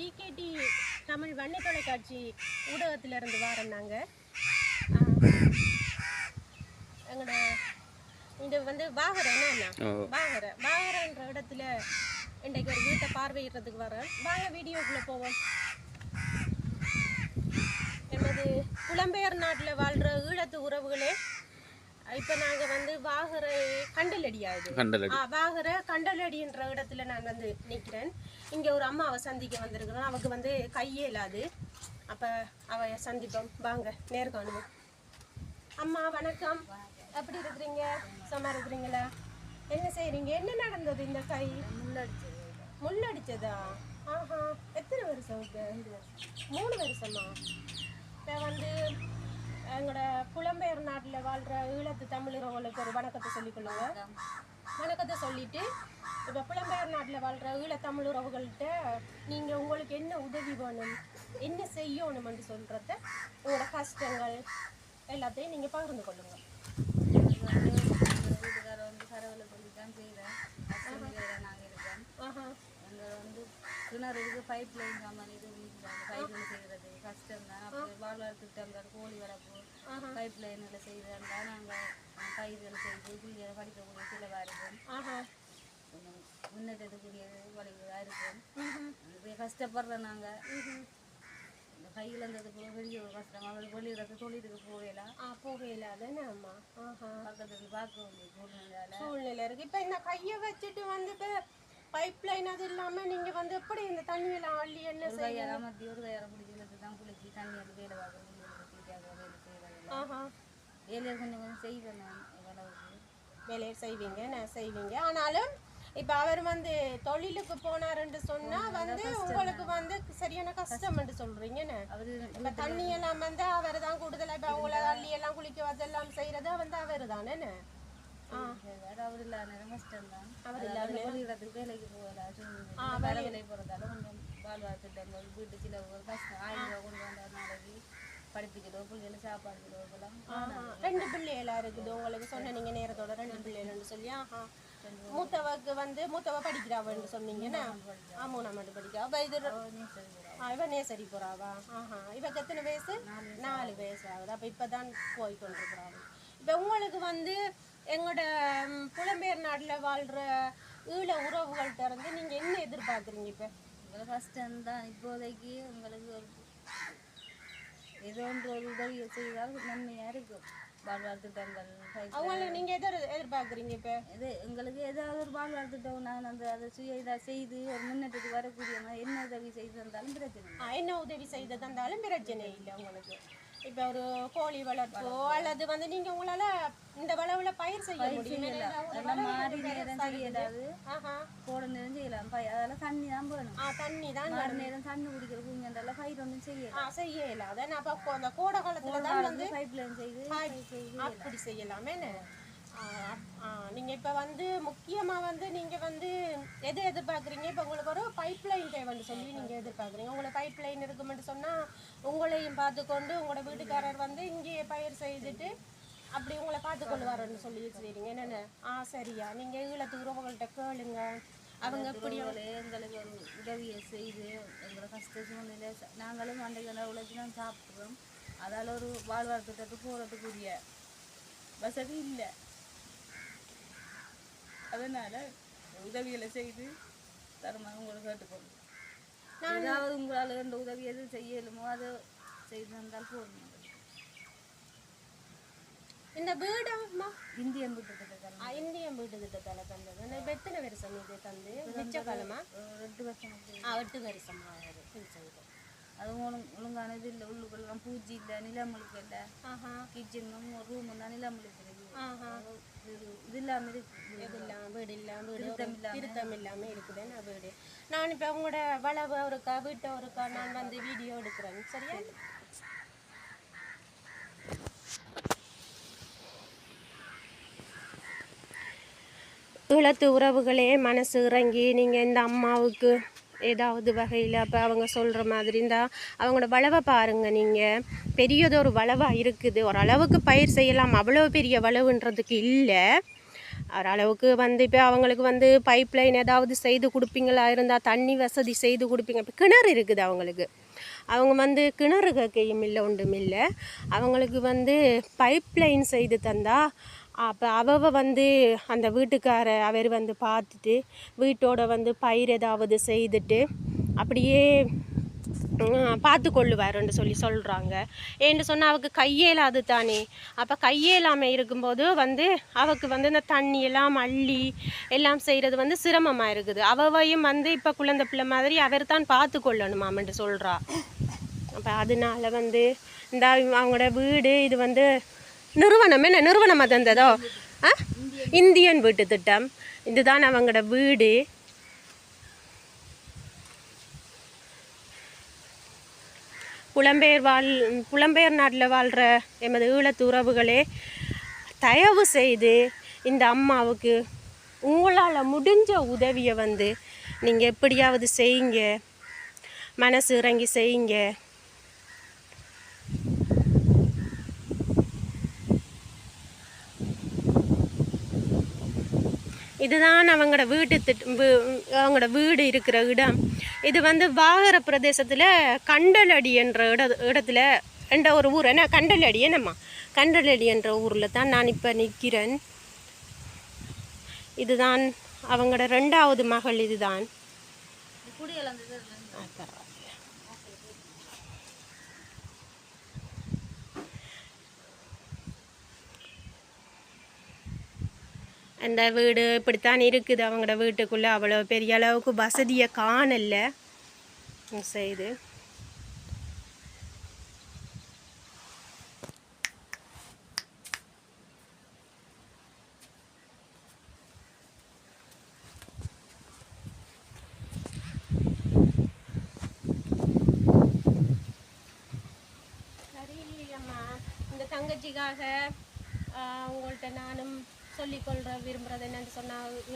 PKD Tamil வண்ணி தொலைக்காட்சி ஊடகத்திலிருந்து வாரோம் நாங்கள் எங்களோட இது வந்து வாகர என்ன ஓ. வாகர. வாகரன்ற இடத்துல இன்றைக்கு ஒரு வீட்டை பார்வையிடுறதுக்கு வரோம் வாங்க வீடியோக்குள்ளே போவோம். எமது புலம்பெயர் நாட்டில் வாழ்கிற ஈழத்து உறவுகளே இப்போ நாங்கள் வந்து வாகரை கண்டலடியா இது கண்டலடி ஆ, வாகர கண்டலடின்ற இடத்துல நான் வந்து நிற்கிறேன் இங்கே ஒரு அம்மாவை சந்திக்க வந்திருக்கிறோம். அவக்கு வந்து கையே இல்லாது அப்போ அவ சந்திப்போம். வாங்க நேர்காணுவோம் அம்மா வணக்கம். எப்படி இருக்கிறீங்க? சும்மா இருக்கிறீங்களா? என்ன செய்றீங்க? என்ன நடந்தது இந்த கை? முள்ளடிச்சதா? ஆஹா எத்தனை வருஷம்? மூணு வருஷமா? இப்போ வந்து எங்களோட புலம்பெயர் நாட்டில் வாழ்கிற ஈழத்து தமிழர்களுக்கு ஒரு வணக்கத்தை சொல்லிக்கொள்ளுங்க வணக்கத்தை சொல்லிட்டு இப்போ புலம்பெயர் நாட்டில் வாழ்கிற ஈழ தமிழுறவுகள்கிட்ட நீங்கள் உங்களுக்கு என்ன உதவி வேணும் என்ன செய்யணும்னு சொல்கிறத உங்களோட கஷ்டங்கள் எல்லாத்தையும் நீங்கள் பகிர்ந்து கொள்ளுங்க. வீட்டுக்காரர் வந்து கரவலை சொல்லி தான் செய்கிறேன் நாங்கள் அங்கே வந்து கிணறு இருக்கு பைப் லைன் சாமான் இது வீட்டில் பைப்பில் செய்கிறது கஷ்டம் தான் அப்படி வாழ்வாழ் திட்டங்கள் கோழி வளர்ப்பு பைப் லைனில் செய்கிறதா நாங்கள் பயிர்கள் செய்து பிள்ளைகளை படிக்கக்கூடிய சிலவாக இருக்கும். கொஞ்சம் முன்னேற்றத்துக்குரியது வழிகளாக இருக்கும். இப்படி கஷ்டப்படுறோம் நாங்கள். இந்த கையில் இருந்தது போல பெரிய ஒரு கஷ்டம். அவள் வெளியிடத்து தொழிலுக்கு போகலாம் ஆ போகையில் அதானே அம்மா? ஆஹா. பக்கத்துக்கு பார்க்க வேண்டிய சூழ்நிலையால். சூழ்நிலை இருக்கு. இப்போ இந்த கையை வச்சுட்டு வந்து இப்போ பைப் லைன் அது இல்லாம நீங்க வந்து எப்படி இந்த தண்ணியெல்லாம் அள்ளி என்ன ஒரு செய்ய கையால் அமர்த்தி ஒரு கையால் பிடிச்சி தான் குளிச்சு தண்ணி வந்து வேலை வேலையை கொஞ்சம் கொஞ்சம் செய்வேன் வேலையை செய்வீங்க நான் செய்வீங்க. ஆனாலும் இப்போ அவர் வந்து தொழிலுக்கு போனாருன்னு சொன்னா வந்து உங்களுக்கு வந்து சரியான கஷ்டம்னு சொல்றீங்க என்ன? அவர் இப்போ தண்ணி எல்லாம் வந்து அவர் தான் கூடுதலா இப்போ அவங்கள அள்ளி எல்லாம் குளிக்க அதெல்லாம் செய்யறது வந்து அவர் தானே என்ன ஆ. அவர் இல்லாத தான் வெளியிடத்துக்கு வேலைக்கு போகலாம் வேற வேலை போகிறதால கொஞ்சம் வாழ்வாழ் திட்டங்கள் வீட்டு சில ஒரு கஷ்டம் ஆயிரம் ரூபா கொண்டு வந்த நாளைக்கு படிப்புக்கிறோம் பிள்ளைகளை சாப்பாடு. ரெண்டு பிள்ளைகளா இருக்குது உங்களுக்கு? சொன்ன நீங்க நேரத்தோட ரெண்டு பிள்ளைகள்னு சொல்லி ஆஹா. மூத்தவக்கு வந்து மூத்தவ படிக்கிறாவன்னு சொன்னீங்கன்னா ஆ மூணாம் ஆண்டு படிக்கிறா. அப்ப இது இவ நேசரி போறாவா? ஆஹா. இவக்கு எத்தனை வயசு? நாலு வயசு. ஆகுது. அப்ப இப்பதான் போய் கொண்டிருக்கிறாங்க இப்ப உங்களுக்கு வந்து எங்களோட புலம்பெயர் நாட்டுல வாழ்ற ஈழ உறவுகள்கிட்ட இருந்து நீங்க என்ன எதிர்பார்க்குறீங்க இப்ப? உங்களுக்கு கஷ்டம் தான் இப்போதைக்கு உங்களுக்கு ஒரு ஏதோ ஒன்று ஒரு உதவி செய்தால் நன்மையாக இருக்கும். வாழ்வாழ் திட்டங்கள் அவங்கள நீங்க எதை எதிர்பார்க்குறீங்க இப்ப? இது எங்களுக்கு ஏதாவது ஒரு வாழ்வாழ் திட்டம் நான் அந்த அதை சுய இதாக செய்து ஒரு முன்னேற்றத்துக்கு வரக்கூடிய மாதிரி என்ன உதவி செய்து தந்தாலும் பிரச்சனை என்ன உதவி செய்து தந்தாலும் பிரச்சனை இல்லை உங்களுக்கு. இப்போ ஒரு கோழி வளர்ப்போ அல்லது வந்து நீங்க உங்களால இந்த பயிர் செய்ய முடியும். அதெல்லாம் மாறி நேரம் செய்யலாது ஆஹா. போட நேரம் செய்யலாம் பை அதெல்லாம் தண்ணி தான் போடணும் ஆ தண்ணி தான் மாறி நேரம் தண்ணி குடிக்கிற பூஞ்செண்டெல்லாம் பயிர் ஒன்றும் செய்யலாம் ஆ செய்யல. அதான் அப்போ கொ- அந்த கோடை காலத்துல தான் வந்து பைப் லைன் செய்து அப்படி செய்யலாமே என்ன? ஆ, ஆ, நீங்க இப்ப வந்து முக்கியமா வந்து நீங்க வந்து எது எதிர்பார்க்குறீங்க? இப்ப உங்களுக்கு ஒரு பைப் லைன் தேவைன்னு சொல்லி நீங்க எதிர்பார்க்குறீங்க. உங்களுக்கு பைப் லைன் இருக்குமென்னு சொன்னா உங்களையும் பார்த்துக்கொண்டு உங்களோட வீட்டுக்காரர் வந்து இங்கேயே பயிர் செய்துட்டு அப்படி உங்களை பார்த்துக்கொள்வாருன்னு சொல்லி செய்றீங்க என்னென்ன? ஆ சரியா. நீங்க ஈழத்து உறவுகள்கிட்ட கேளுங்க. அவங்க எப்படி உறவுகளே எங்களுக்கு ஒரு உதவியை செய்து எங்களோட கஷ்ட சூழ்நிலை நாங்களும் அன்றைக்கு உழைச்சி தான் சாப்பிட்றோம் அதால் ஒரு திட்டத்துக்கு போகிறதுக்குரிய வசதி இல்லை. அதனால உதவிகளை செய்து தருமாறு உங்களுக்கு கேட்டுக்கொள்ளும். ஏதாவது உங்களால் எந்த உதவி எது செய்யலுமோ அதை செய்து தந்தால் போதும். இந்த வீடு அம்மா, இந்தியன் திட்டத்தை ஆ, இந்தியன் வீட்டு திட்டத்தால தந்தது நான் இப்ப எத்தனை வருஷம் இது தந்து மிச்ச காலமா ரெண்டு வருஷம். ஆ எட்டு வருஷம் ஆகுது பிடிச்சது அது ஒழுங்கு ஒழுங்கான இது இல்லை உள்ளுக்குள்ளலாம் பூச்சி இல்லை நிலமுழுக்கு இல்லை கிச்சனும் ரூம் தான் நிலமுழுக்கு இருக்கு ஆஹா இது இல்லாமல் இருக்கு இது இல்லாம வீடு இல்லாம வீடு திருத்தம் ஒரு இல்லாம. திருத்தம் இல்லாம இருக்குது நான் வீடு நான் இப்ப உங்களோட வளவு ஒருக்கா வீட்டை ஒருக்கா நான் வந்து வீடியோ எடுக்கிறேன் சரியா ஈழத்து உறவுகளே மனசு இறங்கி நீங்கள் இந்த அம்மாவுக்கு ஏதாவது வகையில் அப்போ அவங்க சொல்கிற மாதிரி இருந்தால் அவங்களோட வளவை பாருங்கள் நீங்கள் பெரியதொரு வளவாக இருக்குது. ஓரளவுக்கு பயிர் செய்யலாம். அவ்வளோ பெரிய வளவுன்றதுக்கு இல்லை. ஓரளவுக்கு வந்து இப்போ அவங்களுக்கு வந்து பைப் லைன் ஏதாவது செய்து கொடுப்பீங்களா? இருந்தால் தண்ணி வசதி செய்து கொடுப்பீங்க. இப்போ கிணறு இருக்குது அவங்களுக்கு. அவங்க வந்து கிணறு கேட்கையும் இல்லை ஒன்றும் இல்லை. அவங்களுக்கு வந்து பைப் லைன் செய்து தந்தால் அப்போ அவள் வந்து அந்த வீட்டுக்கார அவர் வந்து பார்த்துட்டு வீட்டோட வந்து பயிர் ஏதாவது செய்துட்டு அப்படியே பார்த்து கொள்ளுவாருன்னு சொல்லி சொல்கிறாங்க ஏன்னு சொன்னால் அவக்கு கையேலாது தானே. அப்போ கையேலாமல் இருக்கும்போது வந்து அவக்கு வந்து இந்த தண்ணி எல்லாம் அள்ளி எல்லாம் செய்கிறது வந்து சிரமமாக இருக்குது. அவவையும் வந்து இப்போ குழந்தை பிள்ளை மாதிரி அவர் தான் பார்த்து கொள்ளணுமாமன்ட்டு சொல்கிறா அப்போ அதனால வந்து இந்த அவங்களோட வீடு இது வந்து நிறுவனம் என்ன? நிறுவனமாக தந்ததோ? ஆ? இந்தியன் வீட்டு திட்டம். இதுதான் அவங்களோட வீடு. புலம்பெயர் வாழ் புலம்பெயர் நாட்டில் வாழ்கிற எமது ஈழத்து உறவுகளே தயவு செய்து இந்த அம்மாவுக்கு உங்களால் முடிஞ்ச உதவியை வந்து நீங்கள் எப்படியாவது செய்யுங்க. மனசு இறங்கி செய்யுங்க. இதுதான் அவங்களோட வீட்டு திட் அவங்களோட வீடு இருக்கிற இடம். இது வந்து வாகர பிரதேசத்தில் கண்டலடி என்ற இட இடத்துல என்ற ஒரு ஊர். என்ன? கண்டலடி என்னம்மா? கண்டலடி என்ற ஊரில் தான் நான் இப்போ நிற்கிறேன் இதுதான் அவங்களோட ரெண்டாவது மகள். இதுதான். அந்த வீடு இப்படித்தான் இருக்குது. அவங்களோட வீட்டுக்குள்ளே அவ்வளோ பெரிய அளவுக்கு வசதியை காணல. செய்து சரி இந்த தங்கச்சிக்காக ஆஹ், உங்கள்கிட்ட நானும் சொல்லிக்கொள்கிற விரும்புகிறது என்னன்னு சொன்னால்